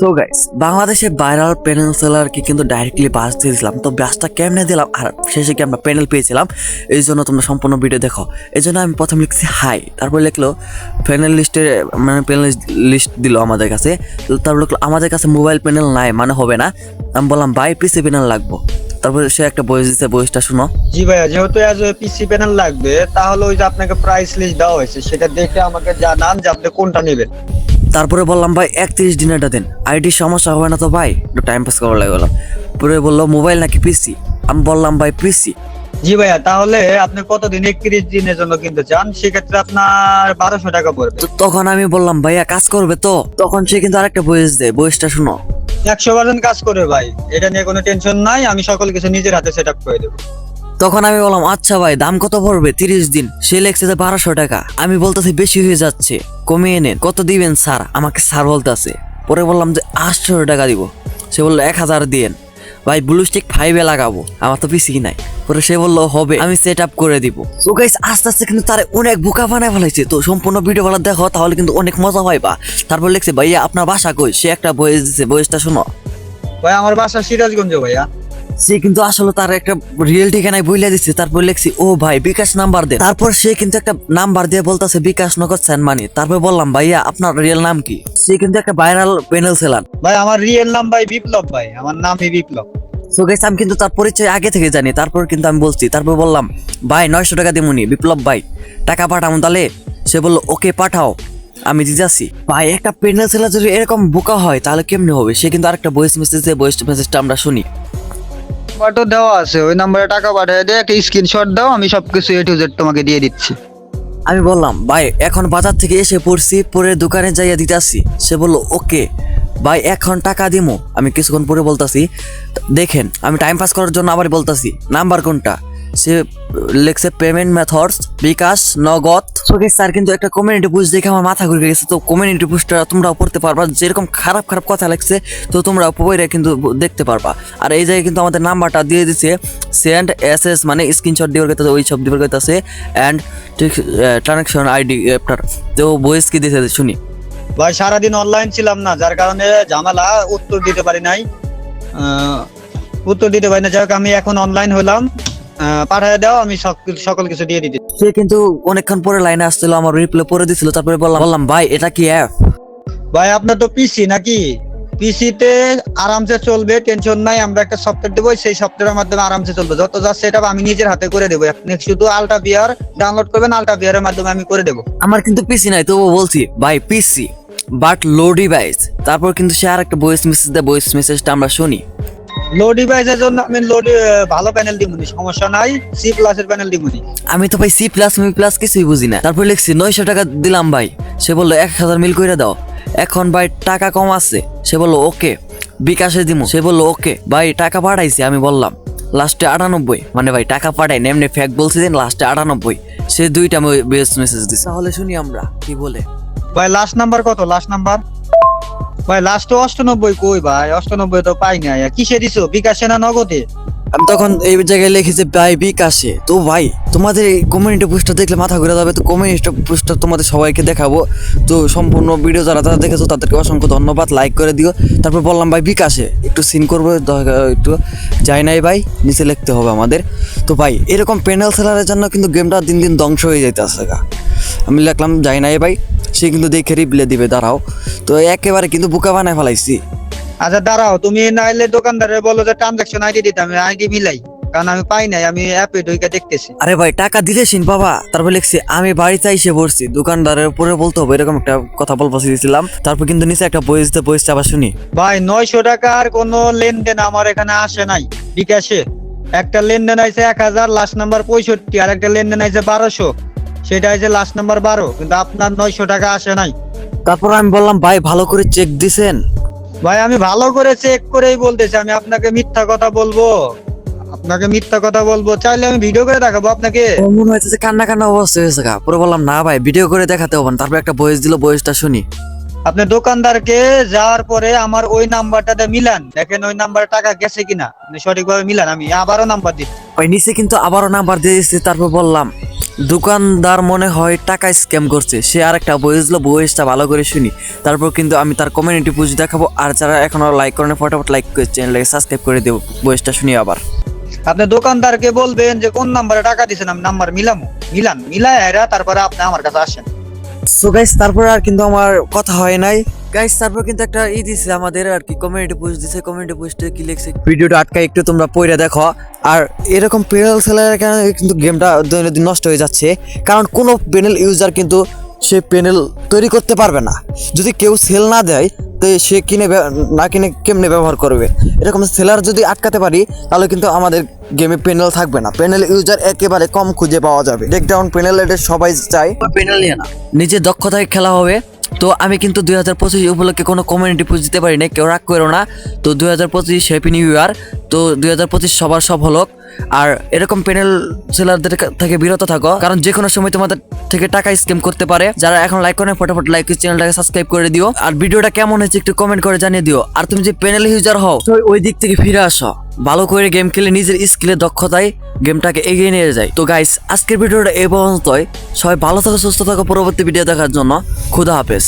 So guys বাংলাদেশে viral panel সেলারকে কিন্তু ডাইরেক্টলি বাস দিয়ে দিলাম তো বাসটা কেমনে দিলাম? আর শেষে কি আমরা প্যানেল পেয়েছিলাম? এই জন্য তোমরা সম্পূর্ণ ভিডিও দেখো। এই জন্য আমি প্রথম লিখছি হাই তারপর লিখলো প্যানেল লিস্টে মানে প্যানেল লিস্ট দিল আমাদের কাছে। তারপর লিখলো, আমাদের কাছে মোবাইল প্যানেল নাই মানে হবে না। আমি বললাম বাই পিসি প্যানেল লাগবো। তারপরে সে একটা বয়স দিচ্ছে বয়সটা শুনো। জি ভাইয়া, যেহেতু অ্যাজ পিসি প্যানেল লাগবে, তাহলে ওই যে আপনাকে প্রাইস লিস্ট দেওয়া হয়েছে, সেটা দেখে আমাকে জানান যে আপনি কোনটা নেবেন। তারপরে বললাম ভাই একত্রিশ দিনেরটা দিন। আইডি সমস্যা হবে না তো ভাই? একটু টাইম পাস করা লাগল। পরে বলল মোবাইল নাকি পিসি? আমি বললাম ভাই পিসি। জি ভাইয়া তাহলে আপনি কতদিন একত্রিশ দিনের জন্য কিনতে চান? সেক্ষেত্রে আপনার বারোশো টাকা পড়বে। তখন আমি বললাম ভাইয়া কাজ করবে তো? তখন সে কিন্তু আরেকটা বয়স দেয় বয়সটা শুনো। একশো পার্সেন্ট কাজ করবে ভাই। এটা নিয়ে কোনো টেনশন নাই আমি সকল কিছু নিজের হাতে সেট আপ করে দেবো। তখন আমি বললাম আচ্ছা ভাই, দাম কত পড়বে? তিরিশ দিন। সে লেগছে যে বারোশো টাকা। আমি বলতেছি, বেশি হয়ে যাচ্ছে। কমিয়ে নেন। কত দিবেন, স্যার? আমাকে স্যার বলতেছে। পরে বললাম যে আটশো টাকা দিব। সে বলল, এক হাজার দিয়েন। ভাই ব্লু স্টিক ফাইভে লাগাবো। আমার তো পিসি নাই। পরে সে বলল, হবে, আমি সেট আপ করে দিব। তো গাইস আস্তে আস্তে কিন্তু তার অনেক বোকা বানায় ফেলাইছে। তো সম্পূর্ণ ভিডিও বলা দেখো, তাহলে কিন্তু অনেক মজা হয় পাইবা তারপর লিখছে, ভাইয়া, আপনার বাসা কই? সে একটা বয়স দিছে বয়সটা শোনো। ভাই, আমার বাসা সিরাজগঞ্জ, ভাইয়া। সে কিন্তু আসলে তার একটা রিয়েল ঠিকানায় বইলে দিচ্ছে তারপর লিখছি ও ভাই বিকাশ নাম্বার দে। তারপর সে কিন্তু একটা নাম্বার দিয়ে বলতেছে বিকাশ নগর মানি। তারপর বললাম ভাইয়া আপনার রিয়েল নাম কি? সে কিন্তু একটা ভাইরাল প্যানেল সেলার ভাই আমার রিয়েল নাম ভাই বিপ্লব ভাই আমার নামই বিপ্লব। সো গেছে আমি কিন্তু তার পরিচয় আগে থেকে জানি তারপর কিন্তু আমি বলছি। তারপর বললাম ভাই নয়শো টাকা দিমুনি বিপ্লব ভাই টাকা পাঠাবো তাহলে? সে বলল ওকে পাঠাও আমি দিতে আসি ভাই একটা প্যানেল সেলার যদি এরকম বোকা হয় তাহলে কেমনে হবে? সে কিন্তু আরেকটা ভয়েস মেসেজ ভয়েস মেসেজটা আমরা শুনি। নাম্বারটা দেওয়া আছে, ওই নাম্বারে টাকা পাঠিয়ে দে একটা স্ক্রিনশট দাও, আমি সবকিছু এ টু জেড তোমাকে দিয়ে দিচ্ছি। আমি বললাম, ভাই, এখন বাজার থেকে এসে পড়ছি, পরে দোকানে যাইয়া দিতে আসি সে বলল, ওকে, ভাই, এখন টাকা দিমু। আমি কিছুক্ষণ পরে বলতাছি, দেখেন, আমি টাইম পাস করার জন্য আবার বলতাছি নাম্বার কোনটা? সে লেখছে পেমেন্ট মেথডস বিকাশ নগদ। ওকে স্যার কিন্তু একটা কমিউনিটি বুঝ দেখে আমার মাথা ঘুরে গেছে। তো কমিউনিটি বুঝটা তোমরাও পড়তে পারবা। যেরকম খারাপ খারাপ কথা লেখছে তো তোমরা পড়ে কিন্তু দেখতে পারবা। আর এই জায়গায় কিন্তু আমাদের নাম্বারটা দিয়ে দিছে সেন্ড এস এস মানে স্ক্রিনশট দিবার কথা ওই সব দিবার কথা আছে অ্যান্ড ট্রানজাকশন আইডি আপনার তো ভয়েস কি দিতে শুনি। ভাই সারাদিন অনলাইন ছিলাম না যার কারণে ঝামেলা উত্তর দিতে পারি নাই। উত্তর দিতে পারি না যাই হোক আমি এখন অনলাইন হলাম। পাঠিয়ে দাও আমি সকল কিছু দিয়ে দিতে সে কিন্তু অনেকক্ষণ পরে লাইনে আসছিল আমার রিপ্লাই পরে দিছিল তারপরে বললাম বললাম ভাই এটা কি অ্যাপ ভাই আপনার তো পিসি নাকি? পিসিতে আরামসে চলবে টেনশন নাই আমরা একটা সফটওয়্যার দেবো সেই সফটওয়্যারের মাধ্যমে আরামসে চলবে। যত যা সেটা আমি নিজের হাতে করে দেবো আপনি শুধু আলটা বিয়ার ডাউনলোড করবেন আলটা বিয়ারের মাধ্যমে আমি করে দেবো। আমার কিন্তু পিসি নাই তবুও বলছি ভাই পিসি বাট লো ডিভাইস তারপর কিন্তু সে আর একটা ভয়েস মেসেজ দেয় ভয়েস মেসেজটা আমরা শুনি। লো ডিভাইসের জন্য আমি লো ভালো প্যানেল দিবনি সমস্যা নাই সি প্লাসের প্যানেল দিবনি আমি তো ভাই সি প্লাস মি প্লাস কিছুই বুঝি না। তারপর লিখছি নয়শো টাকা দিলাম ভাই। সে বলল এক হাজার মিল করে দাও। এখন ভাই টাকা কম আছে। সে বলল ওকে বিকাশে দিমু। সে বলল ওকে ভাই টাকা পাঠাইছি আমি বললাম লাস্টে আটানব্বই। মানে ভাই টাকা পাঠাই না এমনি ফ্যাক বলছি দিন লাস্টে আটানব্বই। সে দুইটা বেস্ট মেসেজ দিছে। তাহলে শুনি আমরা কি বলে? ভাই লাস্ট নাম্বার কত? লাস্ট নাম্বার ভাই লাস্ট অষ্টানব্বই কই ভাই? অষ্টানব্বই তো পাই নাই। কিসে দিছো? বিকাশে না নগদে? আমি তখন এই জায়গায় লিখেছি, ভাই, বিকাশে। তো ভাই, তোমাদের এই কমিউনিটি পোস্টটা দেখলে মাথা ঘুরে যাবে। তো কমিউনিটি পোস্টটা তোমাদের সবাইকে দেখাবো। তো সম্পূর্ণ ভিডিও যারা যারা দেখেছ, তাদেরকে অসংখ্য ধন্যবাদ। লাইক করে দিও। তারপর বললাম, ভাই, বিকাশে। একটু সিন করব একটু যাই নাই ভাই, নিচে লিখতে হবে আমাদের। তো ভাই, এরকম প্যানেল সেলারের জন্য কিন্তু গেমটা দিন দিন ধ্বংস হয়ে যাইতেছে গা। আমি লিখলাম, যাই নাই ভাই। সে কিন্তু দেখে রিপ্লে দিবে দাঁড়াও। তো একেবারে কিন্তু বুকা বানায় ফেলাইছি। আচ্ছা দাঁড়াও তুমি নাইলে দোকানদারে বলো যে ট্রানজাকশন আইডি দিতে আমি আইডি মিলাই কারণ আমি পাই নাই আমি অ্যাপে ঢুকে দেখতেছি। আরে ভাই টাকা দিলে সিন বাবা তারপর লিখছি আমি বাড়িতে এসে পড়ছি। দোকানদারের উপরে বলতে হবে এরকম একটা কথা বল দিয়েছিলাম তারপর কিন্তু নিচে একটা বইস দিয়ে বইসটা আবার শুনি। ভাই নয়শো টাকার কোনো লেনদেন আমার এখানে আসে নাই বিকাশে। একটা লেনদেন আছে এক হাজার লাস্ট নাম্বার পঁয়ষট্টি আর একটা লেনদেন আছে বারোশো। সেটা আছে লাস্ট নাম্বার বারো কিন্তু আপনার নয়শো টাকা আসে নাই। তারপর আমি বললাম ভাই ভালো করে চেক দিছেন? ভাই আমি ভালো করে চেক করেই বলতেছি আমি আপনাকে মিথ্যা কথা বলব। আপনাকে মিথ্যা কথা বলব চাইলে আমি ভিডিও করে দেখাবো আপনাকে। মনে হয়েছে কান্না কান্না অবস্থা হয়েছে গা। পরে বললাম না ভাই ভিডিও করে দেখাতে হবে না। তারপর একটা বয়স দিল বয়সটা শুনি। আপনি দোকানদারকে যাওয়ার পরে আমার ওই নাম্বারটাতে মিলান। দেখেন ওই নাম্বারে টাকা গেছে কিনা। সঠিকভাবে মিলান আমি আবারও নাম্বার দিচ্ছি। ভাই নিচে কিন্তু আবারও নাম্বার দিয়ে দিচ্ছি তারপর বললাম দোকানদার মনে হয় টাকা স্ক্যাম করছে। সে আর একটা বয়েস দিল বয়েসটা ভালো করে শুনি। তারপর কিন্তু আমি তার কমিউনিটি পুঁজি দেখাবো। আর যারা এখনও লাইক করেন ফটাফট লাইক করে চ্যানেলটাকে সাবস্ক্রাইব করে দেবো। বয়েসটা শুনি আবার। আপনি দোকানদারকে বলবেন যে কোন নাম্বারে টাকা দিছেন? আমি নাম্বার মিলামু। মিলান এরা তারপরে আপনি আমার কাছে আসেন। সো গাইস তারপর আর কিন্তু আমার কথা হয় নাই। গাইস তারপর কিন্তু একটা ই দিছে আমাদের আর কি কমিউনিটি পোস্ট দিছে কমিউনিটি পোস্টে কি লিখছে? ভিডিওটা আটকায় একটু তোমরা পড়ে দেখো। আর এরকম প্যানেল সেলারের কারণে কিন্তু গেমটা দৈনন্দিন নষ্ট হয়ে যাচ্ছে? কারণ কোনো প্যানেল ইউজার কিন্তু সে প্যানেল তৈরি করতে পারবে না। যদি কেউ সেল না দেয় তো সে কিনে না কিনে কেমনে ব্যবহার করবে? এরকম সেলার যদি আটকাতে পারি তাহলে কিন্তু আমাদের গেমে প্যানেল থাকবে না। প্যানেল ইউজার একেবারে কম খুঁজে পাওয়া যাবে। ডেকডাউন প্যানেল এটা সবাই চায় প্যানেল নিয়ে না নিজের দক্ষতায় খেলা হবে। তো আমি কিন্তু দুই হাজার পঁচিশ উপলক্ষে কোনো কমিউনিটি পুজ দিতে পারি না কেউ রাগ করো না। তো দুই হাজার পঁচিশ হ্যাপি নিউ ইয়ার তো দুই হাজার পঁচিশ সবার সব হলো। আর এরকম প্যানেল সেলারদের থেকে বিরত থাকো, কারণ যে কোনো সময় তোমাদের থেকে টাকা স্ক্যাম করতে পারে। যারা এখন লাইক করে ফটাফট লাইক চ্যানেলটাকে সাবস্ক্রাইব করে দিও। আর ভিডিওটা কেমন হয়েছে একটু কমেন্ট করে জানিয়ে দিও। আর তুমি যে প্যানেল ইউজার হও ওই দিক থেকে ফিরে আসো। ভালো করে গেম খেলে নিজের স্কিলের দক্ষতায় গেমটাকে এগিয়ে নিয়ে যায়। তো গাইস আজকের ভিডিওটা এ পর্যন্তই। সবাই ভালো থাকো, সুস্থ থাকো। পরবর্তী ভিডিও দেখার জন্য খুদা হাফেজ।